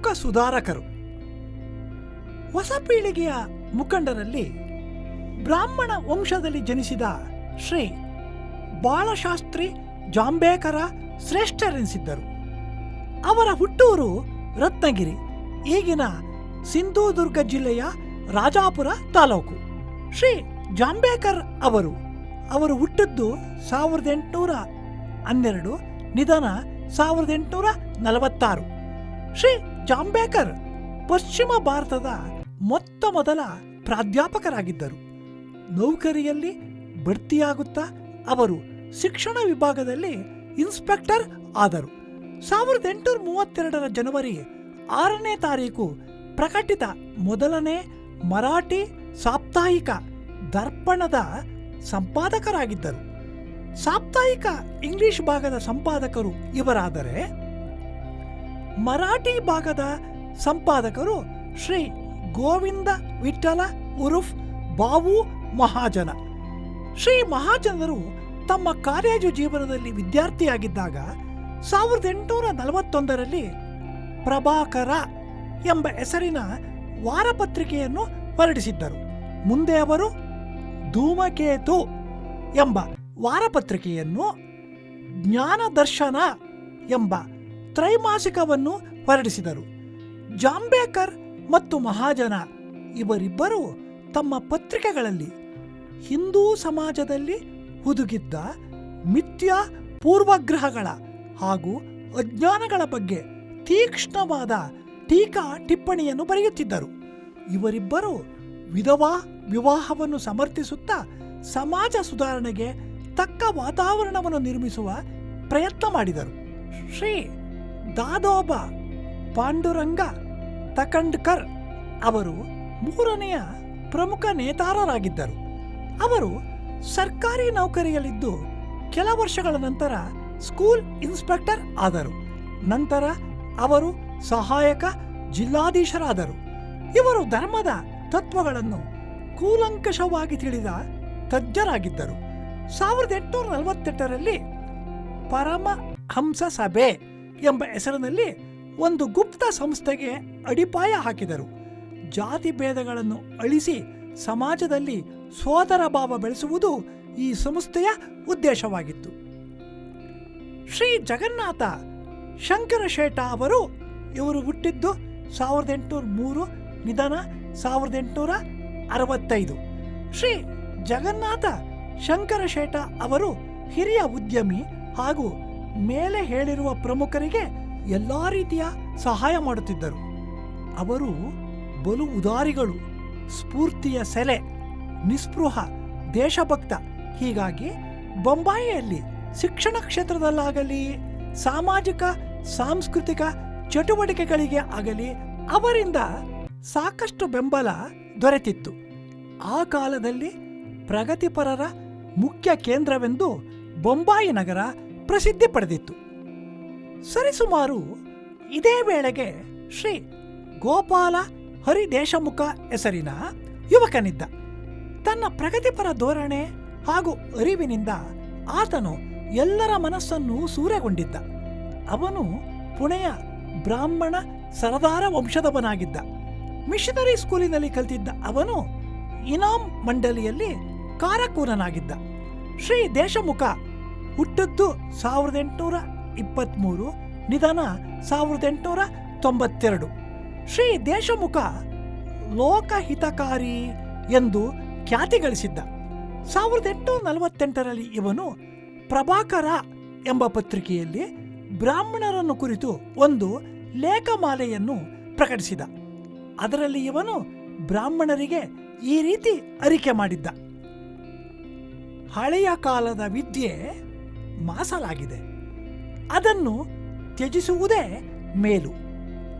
ಪ್ರಮುಖ ಸುಧಾರಕರು. ಹೊಸ ಪೀಳಿಗೆಯ ಮುಖಂಡರಲ್ಲಿ ಬ್ರಾಹ್ಮಣ ವಂಶದಲ್ಲಿ ಜನಿಸಿದ ಶ್ರೀ ಬಾಳಶಾಸ್ತ್ರಿ ಜಾಂಬೇಕರ ಶ್ರೇಷ್ಠರೆನಿಸಿದ್ದರು. ಅವರ ಹುಟ್ಟೂರು ರತ್ನಗಿರಿ, ಈಗಿನ ಸಿಂಧೂದುರ್ಗ ಜಿಲ್ಲೆಯ ರಾಜಾಪುರ ತಾಲೂಕು. ಶ್ರೀ ಜಾಂಬೇಕರ್ ಅವರು ಅವರು ಹುಟ್ಟಿದ್ದು ಸಾವಿರದ ಎಂಟುನೂರ ಹನ್ನೆರಡು, ನಿಧನ ಸಾವಿರದ ಎಂಟುನೂರ ನಲವತ್ತಾರು. ಶ್ರೀ ಜಾಂಬೇಕರ್ ಪಶ್ಚಿಮ ಭಾರತದ ಮೊತ್ತ ಮೊದಲ ಪ್ರಾಧ್ಯಾಪಕರಾಗಿದ್ದರು. ನೌಕರಿಯಲ್ಲಿ ಬಡ್ತಿಯಾಗುತ್ತಾ ಅವರು ಶಿಕ್ಷಣ ವಿಭಾಗದಲ್ಲಿ ಇನ್ಸ್ಪೆಕ್ಟರ್ ಆದರು. ಸಾವಿರದ ಎಂಟುನೂರ ಮೂವತ್ತೆರಡರ ಜನವರಿ ಆರನೇ ತಾರೀಕು ಪ್ರಕಟಿತ ಮೊದಲನೇ ಮರಾಠಿ ಸಾಪ್ತಾಹಿಕ ದರ್ಪಣದ ಸಂಪಾದಕರಾಗಿದ್ದರು. ಸಾಪ್ತಾಹಿಕ ಇಂಗ್ಲಿಷ್ ಭಾಗದ ಸಂಪಾದಕರು ಇವರಾದರೆ ಮರಾಠಿ ಭಾಗದ ಸಂಪಾದಕರು ಶ್ರೀ ಗೋವಿಂದ ವಿಠಲ ಉರುಫ್ ಬಾವು ಮಹಾಜನ. ಶ್ರೀ ಮಹಾಜನರು ತಮ್ಮ ಕಾಲೇಜು ಜೀವನದಲ್ಲಿ ವಿದ್ಯಾರ್ಥಿಯಾಗಿದ್ದಾಗ ಸಾವಿರದ ಎಂಟುನೂರ ನಲವತ್ತೊಂದರಲ್ಲಿ ಪ್ರಭಾಕರ ಎಂಬ ಹೆಸರಿನ ವಾರಪತ್ರಿಕೆಯನ್ನು ಹೊರಡಿಸಿದ್ದರು. ಮುಂದೆ ಅವರು ಧೂಮಕೇತು ಎಂಬ ವಾರಪತ್ರಿಕೆಯನ್ನು ಜ್ಞಾನದರ್ಶನ ಎಂಬ ತ್ರೈಮಾಸಿಕವನ್ನು ಹೊರಡಿಸಿದರು. ಜಾಂಬೇಕರ್ ಮತ್ತು ಮಹಾಜನ ಇವರಿಬ್ಬರೂ ತಮ್ಮ ಪತ್ರಿಕೆಗಳಲ್ಲಿ ಹಿಂದೂ ಸಮಾಜದಲ್ಲಿ ಹುದುಗಿದ್ದ ಮಿಥ್ಯಾ ಪೂರ್ವಗ್ರಹಗಳ ಹಾಗೂ ಅಜ್ಞಾನಗಳ ಬಗ್ಗೆ ತೀಕ್ಷ್ಣವಾದ ಟೀಕಾ ಟಿಪ್ಪಣಿಯನ್ನು ಬರೆಯುತ್ತಿದ್ದರು. ಇವರಿಬ್ಬರು ವಿಧವಾ ವಿವಾಹವನ್ನು ಸಮರ್ಥಿಸುತ್ತಾ ಸಮಾಜ ಸುಧಾರಣೆಗೆ ತಕ್ಕ ವಾತಾವರಣವನ್ನು ನಿರ್ಮಿಸುವ ಪ್ರಯತ್ನ ಮಾಡಿದರು. ಶ್ರೀ ದಾದೋಬ, ಪಾಂಡುರಂಗ, ತಕಂಡ್ಕರ್ ಅವರು ಮೂರನೆಯ ಪ್ರಮುಖ ನೇತಾರರಾಗಿದ್ದರು. ಅವರು ಸರ್ಕಾರಿ ನೌಕರಿಯಲ್ಲಿದ್ದು ಕೆಲ ವರ್ಷಗಳ ನಂತರ ಸ್ಕೂಲ್ ಇನ್ಸ್ಪೆಕ್ಟರ್ ಆದರು. ನಂತರ ಅವರು ಸಹಾಯಕ ಜಿಲ್ಲಾಧೀಶರಾದರು. ಇವರು ಧರ್ಮದ ತತ್ವಗಳನ್ನು ಕೂಲಂಕಷವಾಗಿ ತಿಳಿದ ತಜ್ಞರಾಗಿದ್ದರು. ಸಾವಿರದ ಎಂಟುನೂರ ನಲವತ್ತೆಂಟರಲ್ಲಿ ಪರಮಹಂಸ ಸಭೆ ಎಂಬ ಹೆಸರಿನಲ್ಲಿ ಒಂದು ಗುಪ್ತ ಸಂಸ್ಥೆಗೆ ಅಡಿಪಾಯ ಹಾಕಿದರು. ಜಾತಿ ಭೇದಗಳನ್ನು ಅಳಿಸಿ ಸಮಾಜದಲ್ಲಿ ಸೋದರ ಭಾವ ಬೆಳೆಸುವುದು ಈ ಸಂಸ್ಥೆಯ ಉದ್ದೇಶವಾಗಿತ್ತು. ಶ್ರೀ ಜಗನ್ನಾಥ ಶಂಕರ ಶೇಟ ಅವರು ಇವರು ಹುಟ್ಟಿದ್ದು ಸಾವಿರದ ಎಂಟುನೂರ ಮೂರು, ನಿಧನ ಸಾವಿರದ ಎಂಟುನೂರ ಅರವತ್ತೈದು. ಶ್ರೀ ಜಗನ್ನಾಥ ಶಂಕರ ಶೇಟ ಅವರು ಹಿರಿಯ ಉದ್ಯಮಿ ಹಾಗೂ ಮೇಲೆ ಹೇಳಿರುವ ಪ್ರಮುಖರಿಗೆ ಎಲ್ಲ ರೀತಿಯ ಸಹಾಯ ಮಾಡುತ್ತಿದ್ದರು. ಅವರು ಬಲು ಉದಾರಿಗಳು, ಸ್ಫೂರ್ತಿಯ ಸೆಲೆ, ನಿಸ್ಪೃಹ, ದೇಶಭಕ್ತ, ಹೀಗಾಗಿ ಬೊಂಬಾಯಿಯಲ್ಲಿ ಶಿಕ್ಷಣ ಕ್ಷೇತ್ರದಲ್ಲಾಗಲಿ, ಸಾಮಾಜಿಕ, ಸಾಂಸ್ಕೃತಿಕ ಚಟುವಟಿಕೆಗಳಿಗೆ ಆಗಲಿ ಅವರಿಂದ ಸಾಕಷ್ಟು ಬೆಂಬಲ ದೊರೆತಿತ್ತು. ಆ ಕಾಲದಲ್ಲಿ ಪ್ರಗತಿಪರರ ಮುಖ್ಯ ಕೇಂದ್ರವೆಂದು ಬೊಂಬಾಯಿ ನಗರ ಪ್ರಸಿದ್ಧಿ ಪಡೆದಿತ್ತು. ಸರಿಸುಮಾರು ಇದೇ ವೇಳೆಗೆ ಶ್ರೀ ಗೋಪಾಲ ಹರಿದೇಶಮುಖ ಹೆಸರಿನ ಯುವಕನಿದ್ದ. ತನ್ನ ಪ್ರಗತಿಪರ ಧೋರಣೆ ಹಾಗೂ ಅರಿವಿನಿಂದ ಆತನು ಎಲ್ಲರ ಮನಸ್ಸನ್ನು ಸೂರೆಗೊಂಡಿದ್ದ. ಅವನು ಪುಣೆಯ ಬ್ರಾಹ್ಮಣ ಸರದಾರ ವಂಶದವನಾಗಿದ್ದ. ಮಿಷನರಿ ಸ್ಕೂಲಿನಲ್ಲಿ ಕಲಿತಿದ್ದ ಅವನು ಇನಾಮ್ ಮಂಡಳಿಯಲ್ಲಿ ಕಾರಕೂರನಾಗಿದ್ದ. ಶ್ರೀ ದೇಶಮುಖ ಹುಟ್ಟಿದ್ದು ಸಾವಿರದ ಎಂಟುನೂರ ಇಪ್ಪತ್ತ್ಮೂರು ನಿಧನ ಸಾವಿರದ ಎಂಟುನೂರ ತೊಂಬತ್ತೆರಡು. ಶ್ರೀ ದೇಶಮುಖ ಲೋಕಹಿತಕಾರಿ ಎಂದು ಖ್ಯಾತಿ ಗಳಿಸಿದ್ದ ಸಾವಿರದ ಎಂಟುನೂರ ನಲವತ್ತೆಂಟರಲ್ಲಿ ಇವನು ಪ್ರಭಾಕರ ಎಂಬ ಪತ್ರಿಕೆಯಲ್ಲಿ ಬ್ರಾಹ್ಮಣರನ್ನು ಕುರಿತು ಒಂದು ಲೇಖಮಾಲೆಯನ್ನು ಪ್ರಕಟಿಸಿದ. ಅದರಲ್ಲಿ ಇವನು ಬ್ರಾಹ್ಮಣರಿಗೆ ಈ ರೀತಿ ಅರಿಕೆ ಮಾಡಿದ್ದ. ಹಳೆಯ ಕಾಲದ ವಿದ್ಯೆ ಮಾಸಲಾಗಿದೆ. ಅದನ್ನು ತ್ಯಜಿಸುವುದೇ ಮೇಲು.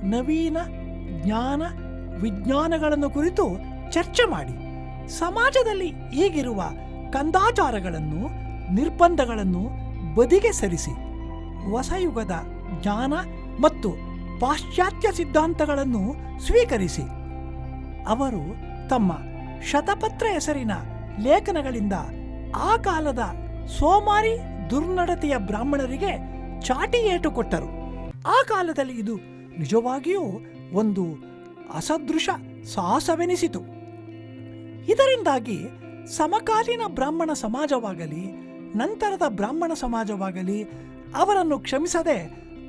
ನವೀನ ಜ್ಞಾನ ವಿಜ್ಞಾನಗಳನ್ನು ಕುರಿತು ಚರ್ಚೆ ಮಾಡಿ. ಸಮಾಜದಲ್ಲಿ ಈಗಿರುವ ಕಂದಾಚಾರಗಳನ್ನು, ನಿರ್ಬಂಧಗಳನ್ನು ಬದಿಗೆ ಸರಿಸಿ. ಹೊಸಯುಗದ ಜ್ಞಾನ ಮತ್ತು ಪಾಶ್ಚಾತ್ಯ ಸಿದ್ಧಾಂತಗಳನ್ನು ಸ್ವೀಕರಿಸಿ. ಅವರು ತಮ್ಮ ಶತಪತ್ರ ಹೆಸರಿನ ಲೇಖನಗಳಿಂದ ಆ ಕಾಲದ ಸೋಮಾರಿ ದುರ್ನಡತೆಯ ಬ್ರಾಹ್ಮಣರಿಗೆ ಚಾಟಿ ಏಟು ಕೊಟ್ಟರು. ಆ ಕಾಲದಲ್ಲಿ ಇದು ನಿಜವಾಗಿಯೂ ಒಂದು ಅಸದೃಶ ಸಾಹಸವೆನಿಸಿತು. ಇದರಿಂದಾಗಿ ಸಮಕಾಲೀನ ಬ್ರಾಹ್ಮಣ ಸಮಾಜವಾಗಲಿ, ನಂತರದ ಬ್ರಾಹ್ಮಣ ಸಮಾಜವಾಗಲಿ ಅವರನ್ನು ಕ್ಷಮಿಸದೆ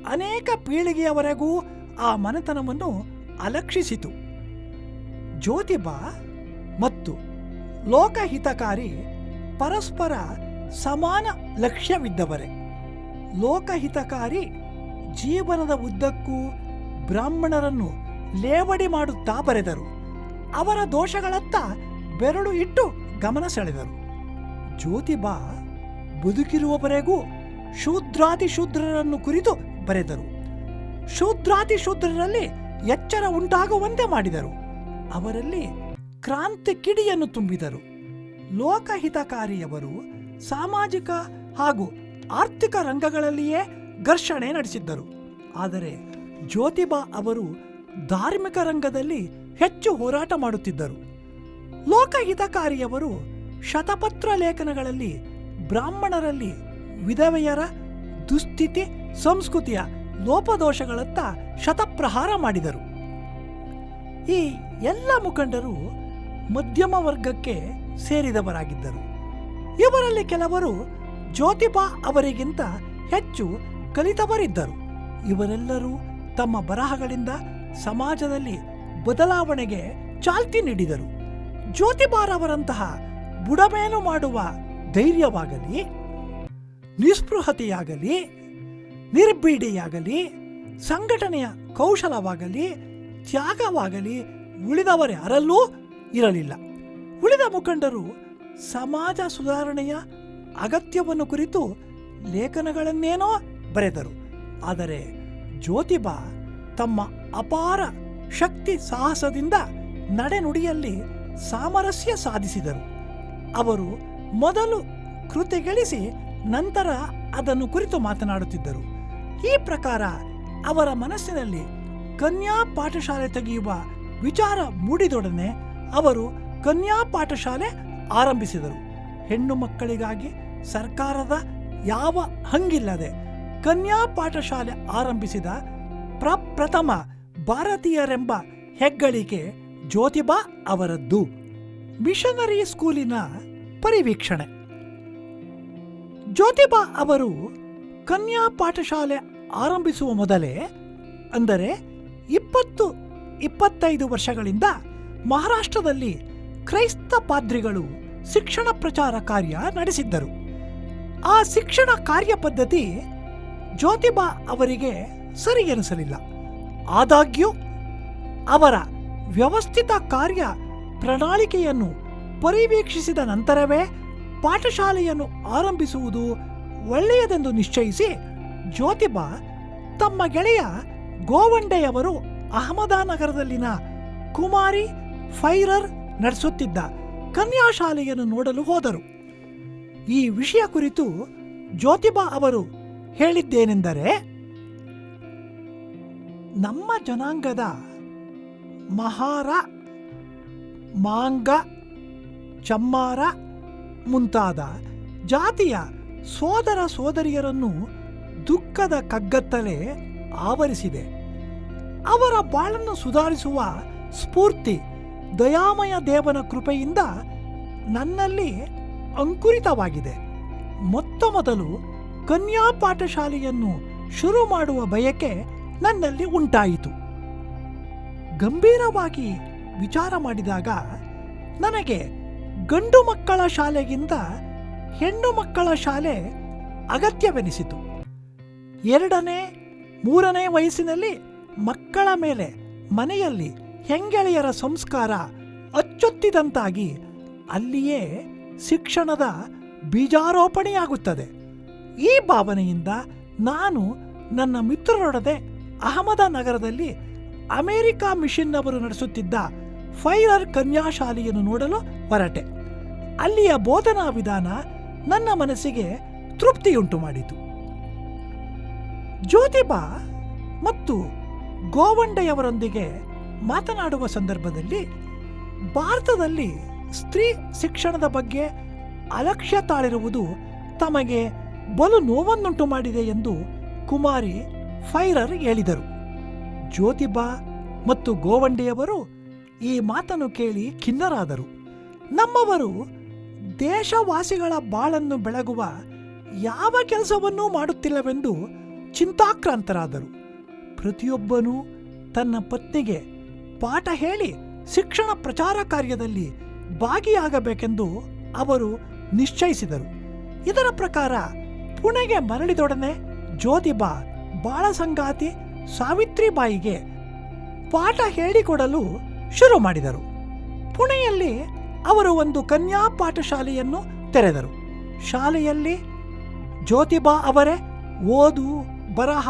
ಅನೇಕ ಪೀಳಿಗೆಯವರೆಗೂ ಆ ಮನೆತನವನ್ನು ಅಲಕ್ಷಿಸಿತು. ಜ್ಯೋತಿಬಾ ಮತ್ತು ಲೋಕಹಿತಕಾರಿ ಪರಸ್ಪರ ಸಮಾನ ಲಕ್ಷ್ಯವಿದ್ದವರೇ. ಲೋಕಹಿತಕಾರಿ ಜೀವನದ ಉದ್ದಕ್ಕೂ ಬ್ರಾಹ್ಮಣರನ್ನು ಲೇವಡಿ ಮಾಡುತ್ತಾ ಬರೆದರು. ಅವರ ದೋಷಗಳತ್ತ ಬೆರಳು ಇಟ್ಟು ಗಮನ ಸೆಳೆದರು. ಜ್ಯೋತಿಬಾ ಬದುಕಿರುವವರೆಗೂ ಶೂದ್ರಾತಿ ಶೂದ್ರರನ್ನು ಕುರಿತು ಬರೆದರು. ಶೂದ್ರಾತಿ ಶೂದ್ರರಲ್ಲಿ ಎಚ್ಚರ ಉಂಟಾಗುವಂತೆ ಮಾಡಿದರು. ಅವರಲ್ಲಿ ಕ್ರಾಂತಿ ಕಿಡಿಯನ್ನು ತುಂಬಿದರು. ಲೋಕಹಿತಕಾರಿಯವರು ಸಾಮಾಜಿಕ ಹಾಗೂ ಆರ್ಥಿಕ ರಂಗಗಳಲ್ಲಿಯೇ ಘರ್ಷಣೆ ನಡೆಸಿದ್ದರು. ಆದರೆ ಜ್ಯೋತಿಬಾ ಅವರು ಧಾರ್ಮಿಕ ರಂಗದಲ್ಲಿ ಹೆಚ್ಚು ಹೋರಾಟ ಮಾಡುತ್ತಿದ್ದರು. ಲೋಕಹಿತಕಾರಿಯವರು ಶತಪತ್ರ ಲೇಖನಗಳಲ್ಲಿ ಬ್ರಾಹ್ಮಣರಲ್ಲಿ ವಿಧವೆಯರ ದುಸ್ಥಿತಿ, ಸಂಸ್ಕೃತಿಯ ಲೋಪದೋಷಗಳತ್ತ ಶತಪ್ರಹಾರ ಮಾಡಿದರು. ಈ ಎಲ್ಲ ಮುಖಂಡರು ಮಧ್ಯಮ ವರ್ಗಕ್ಕೆ ಸೇರಿದವರಾಗಿದ್ದರು. ಇವರಲ್ಲಿ ಕೆಲವರು ಜ್ಯೋತಿಬಾ ಅವರಿಗಿಂತ ಹೆಚ್ಚು ಕಲಿತವರಿದ್ದರು. ಇವರೆಲ್ಲರೂ ತಮ್ಮ ಬರಹಗಳಿಂದ ಸಮಾಜದಲ್ಲಿ ಬದಲಾವಣೆಗೆ ಚಾಲ್ತಿ ನೀಡಿದರು. ಜ್ಯೋತಿಬಾರವರಂತಹ ಬುಡಮೇಲು ಮಾಡುವ ಧೈರ್ಯವಾಗಲಿ, ನಿಸ್ಪೃಹತೆಯಾಗಲಿ ನಿರ್ಬೀಡಿಯಾಗಲಿ ಸಂಘಟನೆಯ ಕೌಶಲವಾಗಲಿ, ತ್ಯಾಗವಾಗಲಿ ಉಳಿದವರ್ಯಾರಲ್ಲೂ ಇರಲಿಲ್ಲ. ಉಳಿದ ಮುಖಂಡರು ಸಮಾಜ ಸುಧಾರಣೆಯ ಅಗತ್ಯವನ್ನು ಕುರಿತು ಲೇಖನಗಳನ್ನೇನೋ ಬರೆದರು. ಆದರೆ ಜ್ಯೋತಿಬಾ ತಮ್ಮ ಅಪಾರ ಶಕ್ತಿ ಸಾಹಸದಿಂದ ನಡೆನುಡಿಯಲ್ಲಿ ಸಾಮರಸ್ಯ ಸಾಧಿಸಿದರು. ಅವರು ಮೊದಲು ಕೃತಿಗಳಿಸಿ ನಂತರ ಅದನ್ನು ಕುರಿತು ಮಾತನಾಡುತ್ತಿದ್ದರು. ಈ ಪ್ರಕಾರ ಅವರ ಮನಸ್ಸಿನಲ್ಲಿ ಕನ್ಯಾ ಪಾಠಶಾಲೆ ತೆಗೆಯುವ ವಿಚಾರ ಮೂಡಿದೊಡನೆ ಅವರು ಕನ್ಯಾ ಪಾಠಶಾಲೆ ಆರಂಭಿಸಿದರು. ಹೆಣ್ಣು ಮಕ್ಕಳಿಗಾಗಿ ಸರ್ಕಾರದ ಯಾವ ಹಂಗಿಲ್ಲದೆ ಕನ್ಯಾ ಪಾಠಶಾಲೆ ಆರಂಭಿಸಿದ ಪ್ರಪ್ರಥಮ ಭಾರತೀಯರೆಂಬ ಹೆಗ್ಗಳಿಕೆ ಜ್ಯೋತಿಬಾ ಅವರದ್ದು. ಮಿಷನರಿ ಸ್ಕೂಲಿನ ಪರಿವೀಕ್ಷಣೆ. ಜ್ಯೋತಿಬಾ ಅವರು ಕನ್ಯಾ ಪಾಠಶಾಲೆ ಆರಂಭಿಸುವ ಮೊದಲೇ ಅಂದರೆ ಇಪ್ಪತ್ತು, ಇಪ್ಪತ್ತೈದು ವರ್ಷಗಳಿಂದ ಮಹಾರಾಷ್ಟ್ರದಲ್ಲಿ ಕ್ರೈಸ್ತ ಪಾದ್ರಿಗಳು ಶಿಕ್ಷಣ ಪ್ರಚಾರ ಕಾರ್ಯ ನಡೆಸಿದ್ದರು. ಆ ಶಿಕ್ಷಣ ಕಾರ್ಯ ಪದ್ಧತಿ ಜ್ಯೋತಿಬಾ ಅವರಿಗೆ ಸರಿ ಎನಿಸಲಿಲ್ಲ. ಆದಾಗ್ಯೂ, ಅವರ ವ್ಯವಸ್ಥಿತ ಕಾರ್ಯ ಪ್ರಣಾಳಿಕೆಯನ್ನು ಪರಿವೀಕ್ಷಿಸಿದ ನಂತರವೇ ಪಾಠಶಾಲೆಯನ್ನು ಆರಂಭಿಸುವುದು ಒಳ್ಳೆಯದೆಂದು ನಿಶ್ಚಯಿಸಿ ಜ್ಯೋತಿಬಾ ತಮ್ಮ ಗೆಳೆಯ ಗೋವಂಡೆಯವರು ಅಹಮದಾನಗರದಲ್ಲಿನ ಕುಮಾರಿ ಫೈರರ್ ನಡೆಸುತ್ತಿದ್ದ ಕನ್ಯಾಶಾಲೆಯನ್ನು ನೋಡಲು ಹೋದರು. ಈ ವಿಷಯ ಕುರಿತು ಜ್ಯೋತಿಬಾ ಅವರು ಹೇಳಿದ್ದೇನೆಂದರೆ, ನಮ್ಮ ಜನಾಂಗದ ಮಹಾರ, ಮಾಂಗ, ಚಮ್ಮಾರ ಮುಂತಾದ ಜಾತಿಯ ಸೋದರ ಸೋದರಿಯರನ್ನು ದುಃಖದ ಕಗ್ಗತ್ತಲೆ ಆವರಿಸಿದೆ. ಅವರ ಬಾಳನ್ನು ಸುಧಾರಿಸುವ ಸ್ಫೂರ್ತಿ ದಯಾಮಯ ದೇವನ ಕೃಪೆಯಿಂದ ನನ್ನಲ್ಲಿ ಅಂಕುರಿತವಾಗಿದೆ. ಮೊತ್ತ ಮೊದಲು ಕನ್ಯಾ ಪಾಠಶಾಲೆಯನ್ನು ಶುರು ಮಾಡುವ ಬಯಕೆ ನನ್ನಲ್ಲಿ ಉಂಟಾಯಿತು. ಗಂಭೀರವಾಗಿ ವಿಚಾರ ಮಾಡಿದಾಗ ನನಗೆ ಗಂಡು ಮಕ್ಕಳ ಶಾಲೆಗಿಂತ ಹೆಣ್ಣು ಮಕ್ಕಳ ಶಾಲೆ ಅಗತ್ಯವೆನಿಸಿತು. ಎರಡನೇ, ಮೂರನೇ ವಯಸ್ಸಿನಲ್ಲಿ ಮಕ್ಕಳ ಮೇಲೆ ಮನೆಯಲ್ಲಿ ಹೆಂಗೆಳೆಯರ ಸಂಸ್ಕಾರ ಅಚ್ಚೊತ್ತಿದಂತಾಗಿ ಅಲ್ಲಿಯೇ ಶಿಕ್ಷಣದ ಬೀಜಾರೋಪಣೆಯಾಗುತ್ತದೆ. ಈ ಭಾವನೆಯಿಂದ ನಾನು ನನ್ನ ಮಿತ್ರರೊಡನೆ ಅಹಮದನಗರದಲ್ಲಿ ಅಮೆರಿಕ ಮಿಷನ್ ಅವರು ನಡೆಸುತ್ತಿದ್ದ ಫೈರರ್ ಕನ್ಯಾಶಾಲೆಯನ್ನು ನೋಡಲು ಹೊರಟೆ. ಅಲ್ಲಿಯ ಬೋಧನಾ ವಿಧಾನ ನನ್ನ ಮನಸ್ಸಿಗೆ ತೃಪ್ತಿಯುಂಟು ಮಾಡಿತು. ಜ್ಯೋತಿಬಾ ಮತ್ತು ಗೋವಂಡೆಯವರೊಂದಿಗೆ ಮಾತನಾಡುವ ಸಂದರ್ಭದಲ್ಲಿ ಭಾರತದಲ್ಲಿ ಸ್ತ್ರೀ ಶಿಕ್ಷಣದ ಬಗ್ಗೆ ಅಲಕ್ಷ್ಯ ತಾಳಿರುವುದು ತಮಗೆ ಬಲು ನೋವನ್ನುಂಟು ಮಾಡಿದೆ ಎಂದು ಕುಮಾರಿ ಫೈರರ್ ಹೇಳಿದರು. ಜ್ಯೋತಿಬಾ ಮತ್ತು ಗೋವಂಡಿಯವರು ಈ ಮಾತನ್ನು ಕೇಳಿ ಖಿನ್ನರಾದರು. ನಮ್ಮವರು ದೇಶವಾಸಿಗಳ ಬಾಳನ್ನು ಬೆಳಗುವ ಯಾವ ಕೆಲಸವನ್ನೂ ಮಾಡುತ್ತಿಲ್ಲವೆಂದು ಚಿಂತಾಕ್ರಾಂತರಾದರು. ಪ್ರತಿಯೊಬ್ಬನೂ ತನ್ನ ಪತ್ನಿಗೆ ಪಾಠ ಹೇಳಿ ಶಿಕ್ಷಣ ಪ್ರಚಾರ ಕಾರ್ಯದಲ್ಲಿ ಭಾಗಿಯಾಗಬೇಕೆಂದು ಅವರು ನಿಶ್ಚಯಿಸಿದರು. ಇದರ ಪ್ರಕಾರ ಪುಣೆಗೆ ಮರಳಿದೊಡನೆ ಜ್ಯೋತಿಬಾ ಬಾಳ ಸಂಗಾತಿ ಸಾವಿತ್ರಿಬಾಯಿಗೆ ಪಾಠ ಹೇಳಿಕೊಡಲು ಶುರು ಮಾಡಿದರು. ಪುಣೆಯಲ್ಲಿ ಅವರು ಒಂದು ಕನ್ಯಾ ಪಾಠಶಾಲೆಯನ್ನು ತೆರೆದರು. ಶಾಲೆಯಲ್ಲಿ ಜ್ಯೋತಿಬಾ ಅವರೇ ಓದು, ಬರಹ,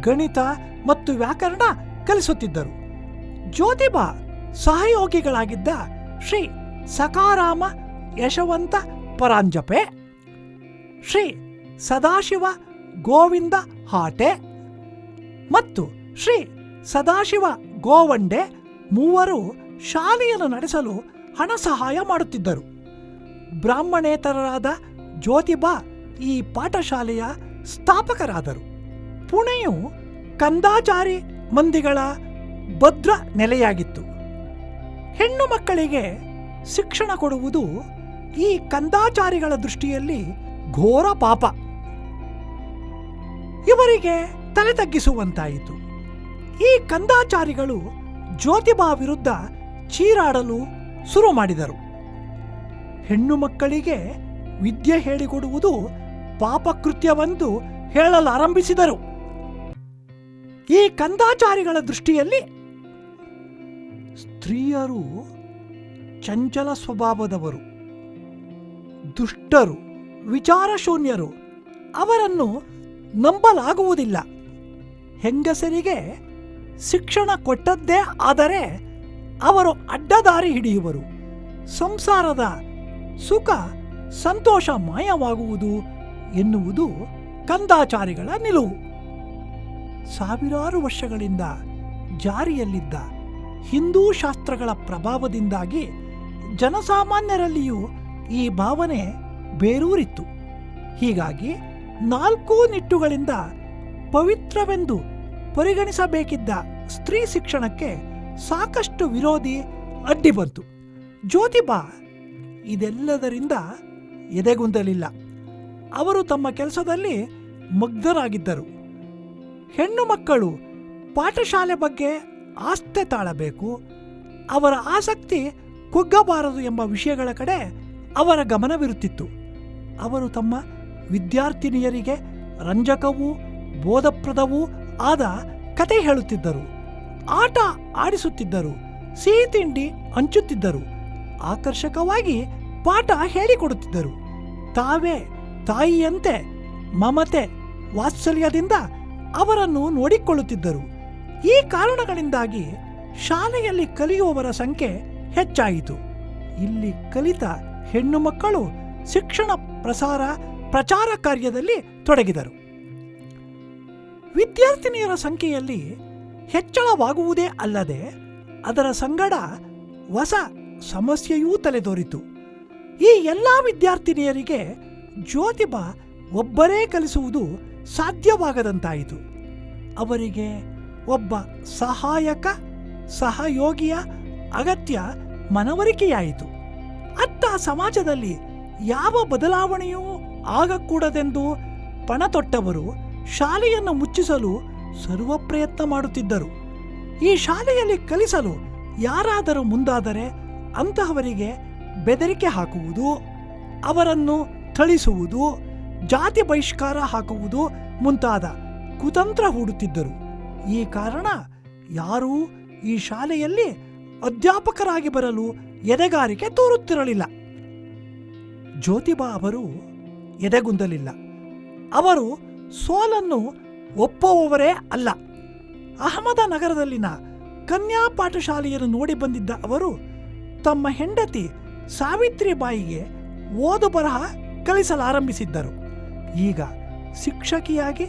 ಗಣಿತ ಮತ್ತು ವ್ಯಾಕರಣ ಕಲಿಸುತ್ತಿದ್ದರು. ಜ್ಯೋತಿಬಾ ಸಹಯೋಗಿಗಳಾಗಿದ್ದ ಶ್ರೀ ಸಕಾರಾಮ ಯಶವಂತ ಪರಾಂಜಪೆ, ಶ್ರೀ ಸದಾಶಿವ ಗೋವಿಂದ ಹಾಟೆ ಮತ್ತು ಶ್ರೀ ಸದಾಶಿವ ಗೋವಂಡೆ ಮೂವರು ಶಾಲೆಯನ್ನು ನಡೆಸಲು ಹಣ ಸಹಾಯ ಮಾಡುತ್ತಿದ್ದರು. ಬ್ರಾಹ್ಮಣೇತರರಾದ ಜ್ಯೋತಿಬಾ ಈ ಪಾಠಶಾಲೆಯ ಸ್ಥಾಪಕರಾದರು. ಪುಣೆಯು ಕಂದಾಚಾರಿ ಮಂದಿಗಳ ಭದ್ರ ನೆಲೆಯಾಗಿತ್ತು. ಹೆಣ್ಣು ಮಕ್ಕಳಿಗೆ ಶಿಕ್ಷಣ ಕೊಡುವುದು ಈ ಕಂದಾಚಾರಿಗಳ ದೃಷ್ಟಿಯಲ್ಲಿ ಘೋರ ಪಾಪ. ಇವರಿಗೆ ತಲೆ ತಗ್ಗಿಸುವಂತಾಯಿತು. ಈ ಕಂದಾಚಾರಿಗಳು ಜ್ಯೋತಿಬಾ ವಿರುದ್ಧ ಚೀರಾಡಲು ಶುರು ಮಾಡಿದರು. ಹೆಣ್ಣು ಮಕ್ಕಳಿಗೆ ವಿದ್ಯೆ ಹೇಳಿಕೊಡುವುದು ಪಾಪಕೃತ್ಯವೆಂದು ಹೇಳಲಾರಂಭಿಸಿದರು. ಈ ಕಂದಾಚಾರಿಗಳ ದೃಷ್ಟಿಯಲ್ಲಿ ಸ್ತ್ರೀಯರು ಚಂಚಲ ಸ್ವಭಾವದವರು, ದುಷ್ಟರು, ವಿಚಾರಶೂನ್ಯರು, ಅವರನ್ನು ನಂಬಲಾಗುವುದಿಲ್ಲ. ಹೆಂಗಸರಿಗೆ ಶಿಕ್ಷಣ ಕೊಟ್ಟದ್ದೇ ಆದರೆ ಅವರು ಅಡ್ಡದಾರಿ ಹಿಡಿಯುವರು. ಸಂಸಾರದ ಸುಖ, ಸಂತೋಷ ಮಾಯವಾಗುವುದು ಎನ್ನುವುದು ಕಂದಾಚಾರಿಗಳ ನಿಲುವು. ಸಾವಿರಾರು ವರ್ಷಗಳಿಂದ ಜಾರಿಯಲ್ಲಿದ್ದ ಹಿಂದೂ ಶಾಸ್ತ್ರಗಳ ಪ್ರಭಾವದಿಂದಾಗಿ ಜನಸಾಮಾನ್ಯರಲ್ಲಿಯೂ ಈ ಭಾವನೆ ಬೇರೂರಿತ್ತು. ಹೀಗಾಗಿ ನಾಲ್ಕು ನಿಟ್ಟುಗಳಿಂದ ಪವಿತ್ರವೆಂದು ಪರಿಗಣಿಸಬೇಕಿದ್ದ ಸ್ತ್ರೀ ಶಿಕ್ಷಣಕ್ಕೆ ಸಾಕಷ್ಟು ವಿರೋಧಿ ಅಡ್ಡಿ ಬಂತು. ಜ್ಯೋತಿಬಾ ಇದೆಲ್ಲದರಿಂದ ಎದೆಗುಂದಲಿಲ್ಲ. ಅವರು ತಮ್ಮ ಕೆಲಸದಲ್ಲಿ ಮುಗ್ಧರಾಗಿದ್ದರು ಹೆಣ್ಣು ಮಕ್ಕಳು ಪಾಠಶಾಲೆ ಬಗ್ಗೆ ಆಸ್ಥೆ ತಾಳಬೇಕು, ಅವರ ಆಸಕ್ತಿ ಕುಗ್ಗಬಾರದು ಎಂಬ ವಿಷಯಗಳ ಕಡೆ ಅವರ ಗಮನವಿರುತ್ತಿತ್ತು. ಅವರು ತಮ್ಮ ವಿದ್ಯಾರ್ಥಿನಿಯರಿಗೆ ರಂಜಕವೂ ಬೋಧಪ್ರದವೂ ಆದ ಕತೆ ಹೇಳುತ್ತಿದ್ದರು. ಆಟ ಆಡಿಸುತ್ತಿದ್ದರು ಸಿಹಿ ತಿಂಡಿ ಹಂಚುತ್ತಿದ್ದರು, ಆಕರ್ಷಕವಾಗಿ ಪಾಠ ಹೇಳಿಕೊಡುತ್ತಿದ್ದರು. ತಾವೇ ತಾಯಿಯಂತೆ ಮಮತೆ ವಾತ್ಸಲ್ಯದಿಂದ ಅವರನ್ನು ನೋಡಿಕೊಳ್ಳುತ್ತಿದ್ದರು. ಈ ಕಾರಣಗಳಿಂದಾಗಿ ಶಾಲೆಯಲ್ಲಿ ಕಲಿಯುವವರ ಸಂಖ್ಯೆ ಹೆಚ್ಚಾಯಿತು. ಇಲ್ಲಿ ಕಲಿತ ಹೆಣ್ಣು ಮಕ್ಕಳು ಶಿಕ್ಷಣ ಪ್ರಸಾರ ಪ್ರಚಾರ ಕಾರ್ಯದಲ್ಲಿ ತೊಡಗಿದರು. ವಿದ್ಯಾರ್ಥಿನಿಯರ ಸಂಖ್ಯೆಯಲ್ಲಿ ಹೆಚ್ಚಳವಾಗುವುದೇ ಅಲ್ಲದೆ ಅದರ ಸಂಗಡ ಹೊಸ ಸಮಸ್ಯೆಯೂ ತಲೆದೋರಿತು. ಈ ಎಲ್ಲ ವಿದ್ಯಾರ್ಥಿನಿಯರಿಗೆ ಜ್ಯೋತಿಬಾ ಒಬ್ಬರೇ ಕಲಿಸುವುದು ಸಾಧ್ಯವಾಗದಂತಾಯಿತು. ಅವರಿಗೆ ಒಬ್ಬ ಸಹಾಯಕ, ಸಹಯೋಗಿಯ ಅಗತ್ಯ ಮನವರಿಕೆಯಾಯಿತು. ಅತ್ತ ಸಮಾಜದಲ್ಲಿ ಯಾವ ಬದಲಾವಣೆಯೂ ಆಗಕೂಡದೆಂದು ಪಣತೊಟ್ಟವರು ಶಾಲೆಯನ್ನು ಮುಚ್ಚಿಸಲು ಸರ್ವ ಪ್ರಯತ್ನ ಮಾಡುತ್ತಿದ್ದರು. ಈ ಶಾಲೆಯಲ್ಲಿ ಕಲಿಸಲು ಯಾರಾದರೂ ಮುಂದಾದರೆ ಅಂತಹವರಿಗೆ ಬೆದರಿಕೆ ಹಾಕುವುದು, ಅವರನ್ನು ಥಳಿಸುವುದು, ಜಾತಿ ಬಹಿಷ್ಕಾರ ಹಾಕುವುದು ಮುಂತಾದ ಕುತಂತ್ರ ಹೂಡುತ್ತಿದ್ದರು. ಈ ಕಾರಣ ಯಾರೂ ಈ ಶಾಲೆಯಲ್ಲಿ ಅಧ್ಯಾಪಕರಾಗಿ ಬರಲು ಎದೆಗಾರಿಕೆ ತೋರುತ್ತಿರಲಿಲ್ಲ. ಜ್ಯೋತಿಬಾ ಅವರು ಎದೆಗುಂದಲಿಲ್ಲ. ಅವರು ಸೋಲನ್ನು ಒಪ್ಪುವವರೇ ಅಲ್ಲ. ಅಹಮದನಗರದಲ್ಲಿನ ಕನ್ಯಾ ಪಾಠಶಾಲೆಯನ್ನು ನೋಡಿ ಬಂದಿದ್ದ ಅವರು ತಮ್ಮ ಹೆಂಡತಿ ಸಾವಿತ್ರಿಬಾಯಿಗೆ ಓದು ಬರಹ ಕಲಿಸಲಾರಂಭಿಸಿದ್ದರು. ಈಗ ಶಿಕ್ಷಕಿಯಾಗಿ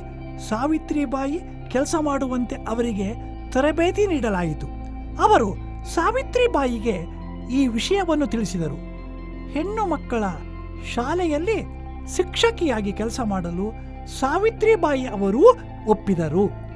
ಸಾವಿತ್ರಿಬಾಯಿ ಕೆಲಸ ಮಾಡುವಂತೆ ಅವರಿಗೆ ತರಬೇತಿ ನೀಡಲಾಯಿತು. ಅವರು ಸಾವಿತ್ರಿಬಾಯಿಗೆ ಈ ವಿಷಯವನ್ನು ತಿಳಿಸಿದರು. ಹೆಣ್ಣು ಮಕ್ಕಳ ಶಾಲೆಯಲ್ಲಿ ಶಿಕ್ಷಕಿಯಾಗಿ ಕೆಲಸ ಮಾಡಲು ಸಾವಿತ್ರಿಬಾಯಿ ಅವರೂ ಒಪ್ಪಿದರು.